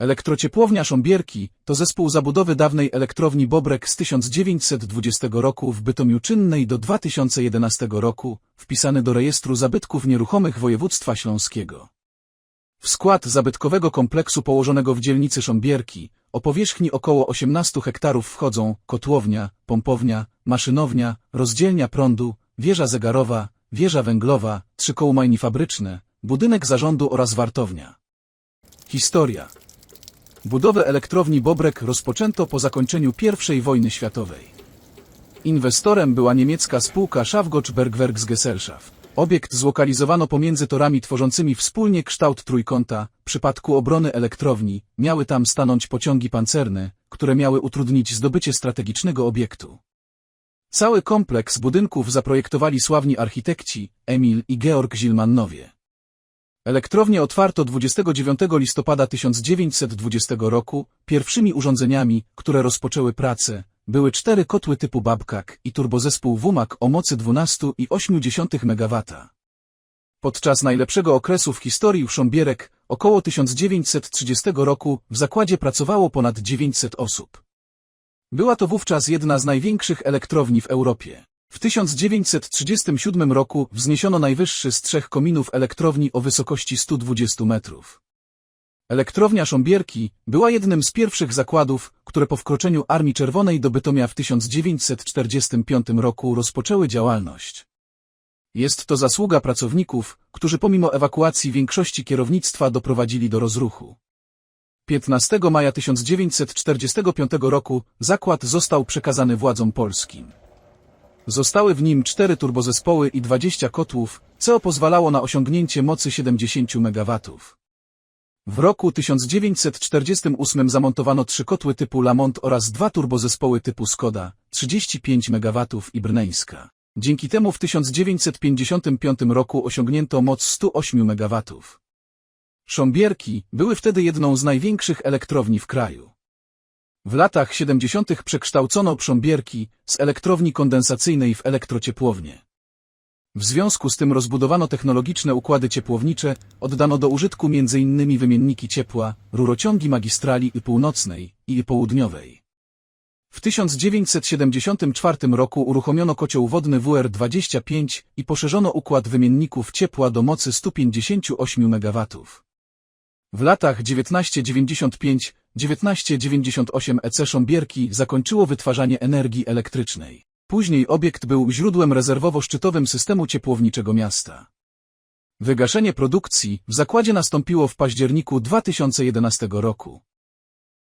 Elektrociepłownia Sząbierki to zespół zabudowy dawnej elektrowni Bobrek z 1920 roku w Bytomiu czynnej do 2011 roku, wpisany do rejestru zabytków nieruchomych województwa śląskiego. W skład zabytkowego kompleksu położonego w dzielnicy Sząbierki o powierzchni około 18 hektarów wchodzą kotłownia, pompownia, maszynownia, rozdzielnia prądu, wieża zegarowa, wieża węglowa, trzy kołmajni fabryczne, budynek zarządu oraz wartownia. Historia Budowę elektrowni Bobrek rozpoczęto po zakończeniu I wojny światowej. Inwestorem była niemiecka spółka Schafgotsch Bergwerks Gesellschaft. Obiekt zlokalizowano pomiędzy torami tworzącymi wspólnie kształt trójkąta. W przypadku obrony elektrowni miały tam stanąć pociągi pancerne, które miały utrudnić zdobycie strategicznego obiektu. Cały kompleks budynków zaprojektowali sławni architekci Emil i Georg Zilmannowie. Elektrownię otwarto 29 listopada 1920 roku. Pierwszymi urządzeniami, które rozpoczęły pracę, były cztery kotły typu Babcock i turbozespół WUMAC o mocy 12,8 MW. Podczas najlepszego okresu w historii Sząbierek, około 1930 roku, w zakładzie pracowało ponad 900 osób. Była to wówczas jedna z największych elektrowni w Europie. W 1937 roku wzniesiono najwyższy z trzech kominów elektrowni o wysokości 120 metrów. Elektrownia Sząbierki była jednym z pierwszych zakładów, które po wkroczeniu Armii Czerwonej do Bytomia w 1945 roku rozpoczęły działalność. Jest to zasługa pracowników, którzy pomimo ewakuacji większości kierownictwa doprowadzili do rozruchu. 15 maja 1945 roku zakład został przekazany władzom polskim. Zostały w nim cztery turbozespoły i 20 kotłów, co pozwalało na osiągnięcie mocy 70 MW. W roku 1948 zamontowano trzy kotły typu Lamont oraz dwa turbozespoły typu Skoda, 35 MW i Brneńska. Dzięki temu w 1955 roku osiągnięto moc 108 MW. Sząbierki były wtedy jedną z największych elektrowni w kraju. W latach 70. przekształcono Sząbierki z elektrowni kondensacyjnej w elektrociepłownię. W związku z tym rozbudowano technologiczne układy ciepłownicze, oddano do użytku m.in. wymienniki ciepła, rurociągi magistrali i północnej i południowej. W 1974 roku uruchomiono kocioł wodny WR25 i poszerzono układ wymienników ciepła do mocy 158 MW. W latach 1995-1998 EC Sząbierki zakończyło wytwarzanie energii elektrycznej. Później obiekt był źródłem rezerwowo-szczytowym systemu ciepłowniczego miasta. Wygaszenie produkcji w zakładzie nastąpiło w październiku 2011 roku.